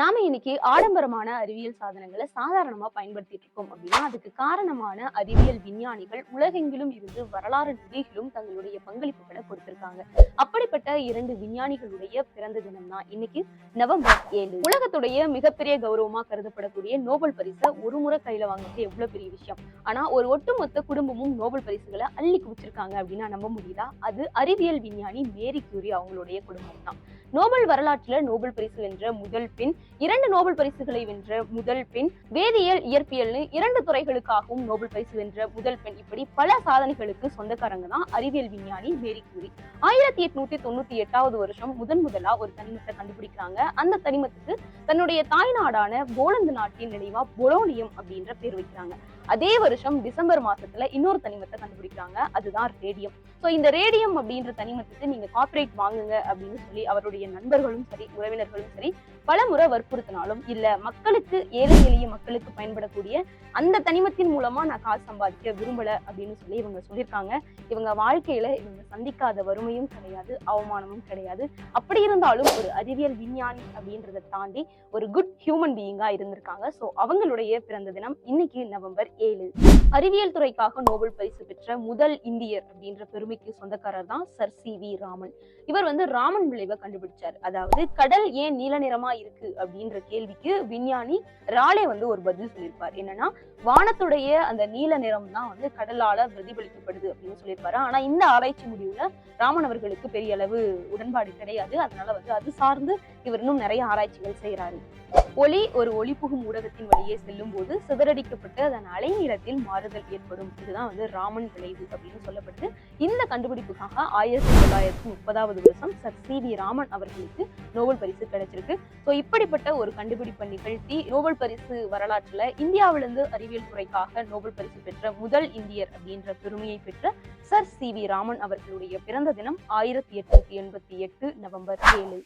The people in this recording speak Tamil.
நாம இன்னைக்கு ஆடம்பரமான அறிவியல் சாதனங்களை சாதாரணமா பயன்படுத்திட்டு இருக்கோம் அப்படின்னா அதுக்கு காரணமான அறிவியல் விஞ்ஞானிகள் உலகெங்கிலும் இருந்து வரலாறு நிலையிலும் தங்களுடைய பங்களிப்புகளை கொடுத்திருக்காங்க. அப்படிப்பட்ட இரண்டு விஞ்ஞானிகளுடைய பிறந்த தினம் தான் இன்னைக்கு நவம்பர் ஏழு. உலகத்துடைய மிகப்பெரிய கௌரவமா கருதப்படக்கூடிய நோபல் பரிசை ஒரு முறை கையில வாங்குறது எவ்வளவு பெரிய விஷயம்? ஆனா ஒரு ஒட்டுமொத்த குடும்பமும் நோபல் பரிசுகளை அள்ளி குவிச்சிருக்காங்க அப்படின்னா நம்ப முடியுதா? அது அறிவியல் விஞ்ஞானி மேரி கியூரி அவங்களுடைய குடும்பம் தான் நோபல் வரலாற்றுல நோபல் பரிசு வென்ற முதல் பெண் இரண்டு நோபல் பரிசுகளை வென்ற முதல் பெண் வேதியியல் இயற்பியல்னு இரண்டு துறைகளுக்காகவும் நோபல் பரிசு வென்ற முதல் பெண் இப்படி பல சாதனைகளுக்கு சொந்தக்காரங்க தான் அறிவியல் விஞ்ஞானி மேரி கூறி ஆயிரத்தி எட்நூத்தி தொண்ணூத்தி எட்டாவது வருஷம் முதன் முதலா ஒரு தனிமத்தை கண்டுபிடிக்கிறாங்க. அந்த தனிமத்துக்கு தன்னுடைய தாய் நாடான போலந்து நாட்டின் நினைவா பொலோனியம் அப்படின்ற பேர் வைக்கிறாங்க. அதே வருஷம் டிசம்பர் மாசத்துல இன்னொரு தனிமத்தை கண்டுபிடிக்கிறாங்க. அதுதான் ரேடியம். சோ இந்த ரேடியம் அப்படின்ற தனிமத்துக்கு நீங்க காப்பரேட் வாங்குங்க அப்படின்னு சொல்லி அவருடைய நண்பர்களும் சரி உறவினர்களும் சரி பல முறை வற்புறுத்தினாலும் இல்ல மக்களுக்கு ஏழை எளிய மக்களுக்கு பயன்படக்கூடிய அந்த தனிமத்தின் மூலமா நான் காசு சம்பாதிக்க விரும்பல அப்படின்னு சொல்லி இவங்க சொல்லியிருக்காங்க. இவங்க வாழ்க்கையில இவங்க சந்திக்காத வறுமையும் கிடையாது அவமானமும் கிடையாது. அப்படி இருந்தாலும் ஒரு அறிவியல் விஞ்ஞானி அப்படின்றத தாண்டி ஒரு குட் ஹியூமன் பீயிங்கா இருந்திருக்காங்க. சோ அவங்களுடைய பிறந்த தினம் இன்னைக்கு நவம்பர் ஏழு. அறிவியல் துறைக்காக நோபல் பரிசு பெற்ற முதல் இந்தியர் அப்படின்ற பெருமைக்கு சொந்தக்காரர் தான் சர் சி வி ராமன். இவர் வந்து ராமன் விளைவை கண்டுபிடிச்சார். அதாவது கடல் ஏன் நீல நிறமா இருக்கு அப்படின்ற கேள்விக்கு விஞ்ஞானி ராலே வந்து ஒரு பதில் சொல்லியிருப்பார். என்னன்னா வானத்துடைய அந்த நீல நிறம் தான் வந்து கடலால பிரதிபலிக்கப்படுது அப்படின்னு சொல்லியிருப்பாரு. ஆனா இந்த ஆராய்ச்சி முடிவுல ராமன் அவர்களுக்கு பெரிய அளவு உடன்பாடு கிடையாது. அதனால வந்து அது சார்ந்து இவர் இன்னும் நிறைய ஆராய்ச்சிகள் செய்யறாரு ஒளி ஒரு ஒளிபுகும் ஊடகத்தின் வழியே செல்லும் போது சிதறடிக்கப்பட்டு அதன் அலைநீளத்தில் மாறுதல் ஏற்படும். இதுதான் வந்து ராமன் விளைவு அப்படின்னு சொல்லப்பட்டு இந்த கண்டுபிடிப்புக்காக ஆயிரத்தி தொள்ளாயிரத்தி முப்பதாவது வருஷம் சர் சி வி ராமன் அவர்களுக்கு நோபல் பரிசு கிடைச்சிருக்கு. ஸோ இப்படிப்பட்ட ஒரு கண்டுபிடிப்பை நிகழ்த்தி நோபல் பரிசு வரலாற்றுல இந்தியாவிலிருந்து அறிவியல் துறைக்காக நோபல் பரிசு பெற்ற முதல் இந்தியர் அப்படின்ற பெருமையை பெற்ற சர் சி வி ராமன் அவர்களுடைய பிறந்த தினம் ஆயிரத்தி எட்நூத்தி எண்பத்தி எட்டு நவம்பர் ஏழு.